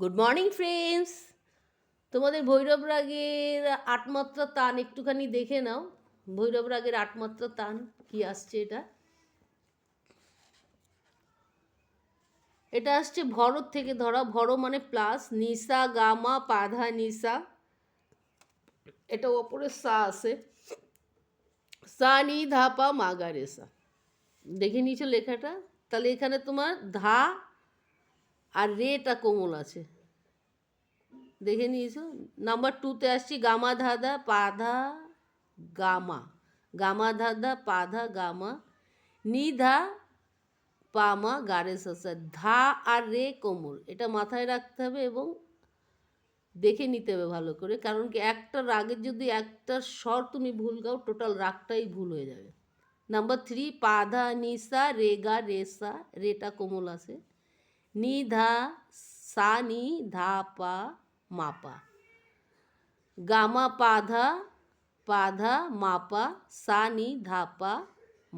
Good morning friends তোমাদের ভৈরব রাগের আটমাত্রা তান একটুখানি দেখে নাও। ভৈরব রাগের আটমাত্রা তান, কি আসছে এটা? এটা আসছে ভরত থেকে ধরা, ভর মানে প্লাস, নিসা, গামা, পাধা, নিসা। এটা ওপরে সা আছে। সা, নি, ধা, পা দেখে নিয়েছো লেখাটা? তাহলে এখানে তোমার ধা আর রেটা কোমল আছে। দেখে নিয়েছো? নাম্বার টুতে আসছি, গামা ধাদা পাধা, গামা। গামা ধাদা পাধা, গামা। নিধা পামা গারে সসা ধা আর রে কোমল। এটা মাথায় রাখতে হবে এবং দেখে নিতে হবে ভালো করে। কারণ কি একটা রাগের যদি একটা স্বর তুমি ভুল গাও টোটাল রাগটাই ভুল হয়ে যাবে। নাম্বার থ্রি পাধা নিসা রেগা রেসা রেটা কোমল আছে। নি ধা সা নি ধা পা মাপা গামা পাধা পাধা মাপা সা নি ধা পা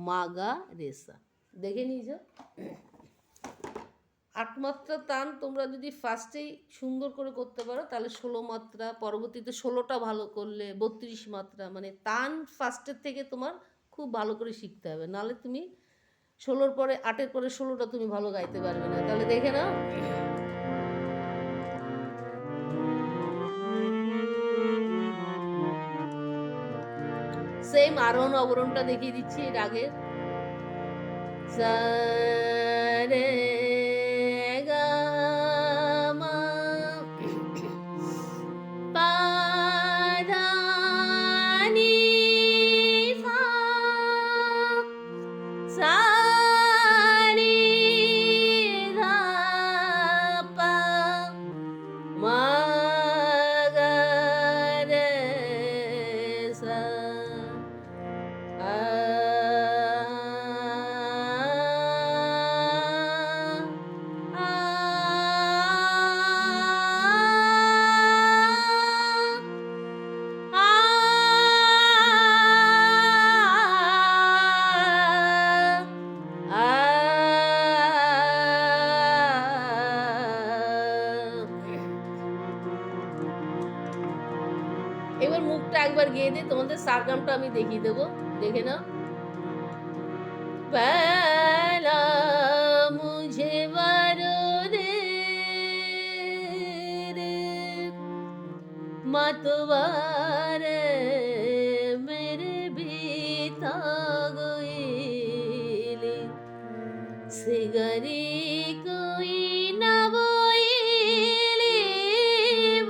মাগা রেসা দেখে নিয়েছ আট মাত্রা তান তোমরা যদি ফার্স্টেই সুন্দর করে করতে পারো, তাহলে ষোলো মাত্রা, পরবর্তীতে ষোলোটা ভালো করলে বত্রিশ মাত্রা মানে তান ফার্স্টের থেকে তোমার খুব ভালো করে শিখতে হবে। নাহলে তুমি ষোলোর পরে, আটের পরে ষোলোটা তুমি ভালো গাইতে পারবে না। তাহলে দেখে নাও। সেম আরোহণ অবরণটা দেখিয়ে দিচ্ছি এর আগের। একবার গিয়ে দিয়ে তোমাদের সারগামটা আমি দেখিয়ে দেবো দেখে নাও पहला मुझे वरो दे रे मतवार मेरे बीता গইলি সিগারি কই না বইলি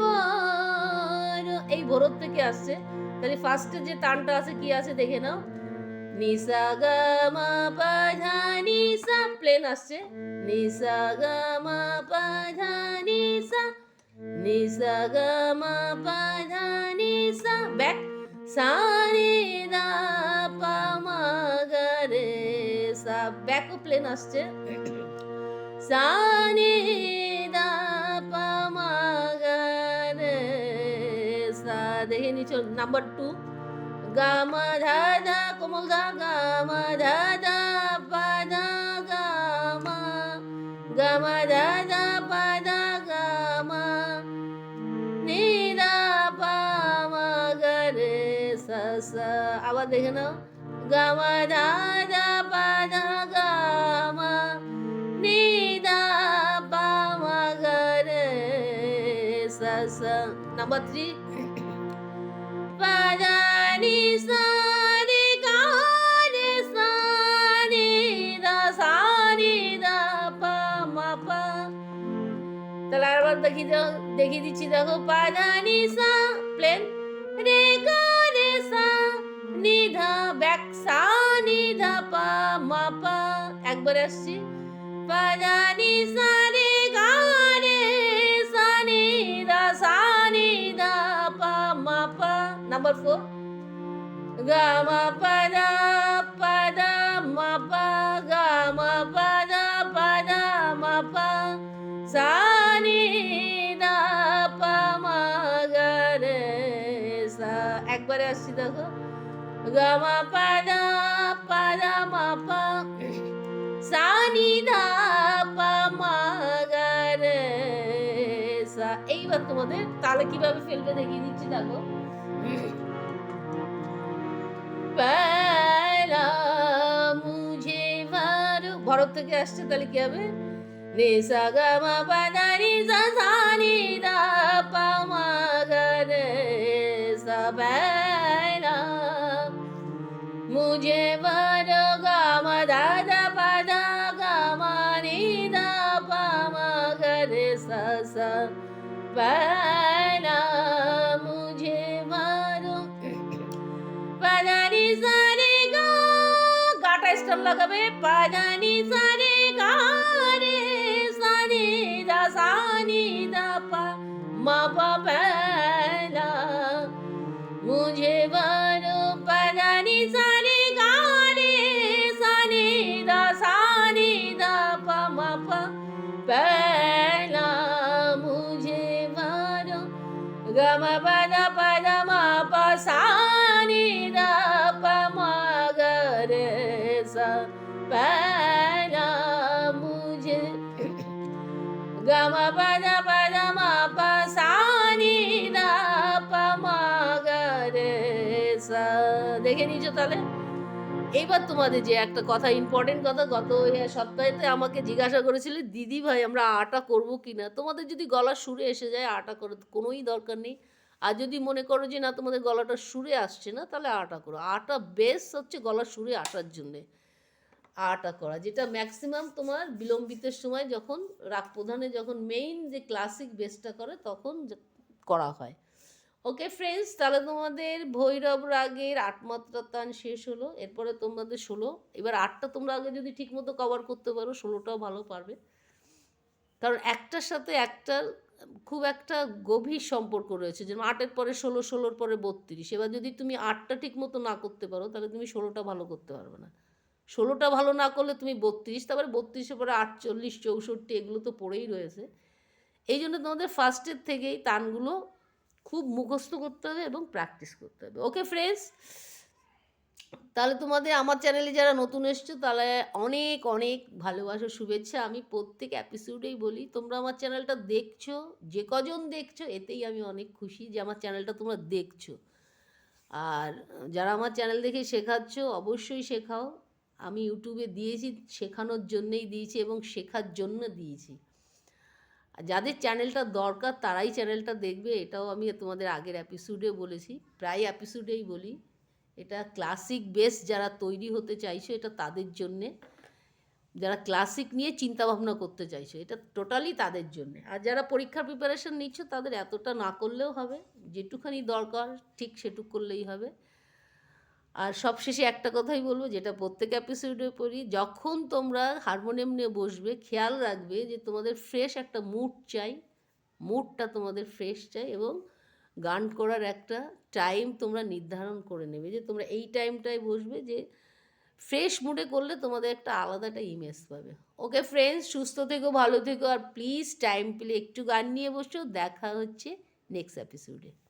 বড় এই ভরত থেকে আসছে তাহলে ফার্স্টে যে তানটা আছে, কি আছে দেখে নাও। নিসা গা মা পা ধা নিসা প্লেন আসছে। নিসা গা মা পা ধা নিসা নিসা গা মা পা ধা নিসা ব্যাক সা রে দা পা মা গা রে সা। ব্যাকও প্লেন আসছে। সা রে দেখে নিচ্ছ নাম্বার টু গামা ধাদা কোমল গা গামা ধাদা পাদা গামা। গামা ধাদা পাদা গামা। নিদা পামা গরে সসা আবার দেখে নাও। গামা ধাদা পাদা গামা নিদা পামা গরে সসা নাম্বার থ্রি পাদানি সারে গারে সারে দা সারে দা পা মা পা তাহলে আরেকবার দেখি দেখিয়ে দিচ্ছি দেখো পাদানি সা প্লেন রে গা রে সা নিধা ব্যাক সা নিধা পা মা পা একবার আসছি পাদানি সা রে গা রে সা নিধা সা নিধা পা মা পা নাম্বার ফোর পাদা মা পা গা, মা পাদা পাদা মা পা সা নি দা, পা মা গা রে সা একবারে আসছি দেখো গা মা পাদা পাদা মা পা। সা নি ধা পা, মা, গা, রে, সা। এইবার তোমাদের তালে কীভাবে তরফ থেকে আসছে তাহলে কি হবে রে সা গা মা পা দা রে সা সা নি দা পা মা গা রে সা পা রা মুঝে বার গা মা দা দা পা দা গা মা নি দা পা মা গা রে সা সা পা पदानी सनि कार सनि दी द పద ముజ గమ పద పద మా పసాని দেখে নিয়েছো তাহলে? এইবার তোমাদের যে একটা কথা ইম্পর্টেন্ট কথা, গত সপ্তাহেতে আমাকে জিজ্ঞাসা করেছিল, দিদি ভাই, আমরা আটা করব কি না তোমাদের যদি গলা সুরে এসে যায়, আটা করে কোনোই দরকার নেই। আর যদি মনে করো যে, না, তোমাদের গলাটা সুরে আসছে না, তাহলে আটা করো। আটা বেস হচ্ছে গলা সুরে আটার জন্যে। আটা করা, যেটা ম্যাক্সিমাম তোমার বিলম্বিতের সময় যখন রাগ প্রধানে যখন মেইন যে ক্লাসিক বেসটা করে তখন করা হয়। ওকে ফ্রেন্ডস তাহলে তোমাদের ভৈরব রাগের আট মাত্রার তান শেষ হলো, এরপরে তোমাদের ষোলো। এবার আটটা তোমরা আগে যদি ঠিকমতো কভার করতে পারো, ষোলোটাও ভালো পারবে। কারণ একটার সাথে একটার খুব একটা গভীর সম্পর্ক রয়েছে, যেমন আটের পরে ষোলো, ষোলোর পরে বত্রিশ। এবার যদি তুমি আটটা ঠিকমতো না করতে পারো, তাহলে তুমি ষোলোটা ভালো করতে পারবে না। ষোলোটা ভালো না করলে তুমি বত্রিশ, তারপরে বত্রিশের পরে আটচল্লিশ, চৌষট্টি, এগুলো তো পড়েই রয়েছে। এই জন্য তোমাদের ফার্স্টের থেকেই তানগুলো খুব মুখস্থ করতে হবে এবং প্র্যাকটিস করতে হবে। ওকে ফ্রেন্ডস তাহলে তোমাদের আমার চ্যানেলে যারা নতুন এসছো, তাহলে অনেক অনেক ভালোবাসা, শুভেচ্ছা। আমি প্রত্যেক অ্যাপিসোডেই বলি, তোমরা আমার চ্যানেলটা দেখছ, যে কজন দেখছ, এতেই আমি অনেক খুশি যে আমার চ্যানেলটা তোমরা দেখছ। আর যারা আমার চ্যানেল দেখে শেখাচ্ছ, অবশ্যই শেখাও। আমি ইউটিউবে দিয়েছি, শেখানোর জন্যেই দিয়েছি এবং শেখার জন্য দিয়েছি। যাদের চ্যানেলটা দরকার তারাই চ্যানেলটা দেখবে, এটাও আমি তোমাদের আগের এপিসোডে বলেছি। প্রায় অ্যাপিসোডেই বলি, এটা ক্লাসিক বেস যারা তৈরি হতে চাইছো, এটা তাদের জন্যে। যারা ক্লাসিক নিয়ে চিন্তা ভাবনা করতে চাইছো, এটা টোটালি তাদের জন্যে। আর যারা পরীক্ষার প্রিপারেশন নিচ্ছ, তাদের এতটা না করলেও হবে, যেটুখানি দরকার, ঠিক সেটুক করলেই হবে। আর সবশেষে একটা কথাই বলব, যেটা প্রত্যেক এপিসোডে পড়ি, যখন তোমরা হারমোনিয়াম নিয়ে বসবে, খেয়াল রাখবে যে তোমাদের ফ্রেশ একটা মুড চাই মুডটা তোমাদের ফ্রেশ চাই এবং গান করার একটা টাইম তোমরা নির্ধারণ করে নেবে। যে তোমরা এই টাইমটায় বসবে যে ফ্রেশ মুডে করলে তোমাদের একটা আলাদা একটা ইমেজ পাবে। ওকে ফ্রেন্ডস সুস্থ থেকো, ভালো থেকো, আর প্লিজ টাইম পেলে একটু গান নিয়ে বসো। দেখা হচ্ছে নেক্সট এপিসোডে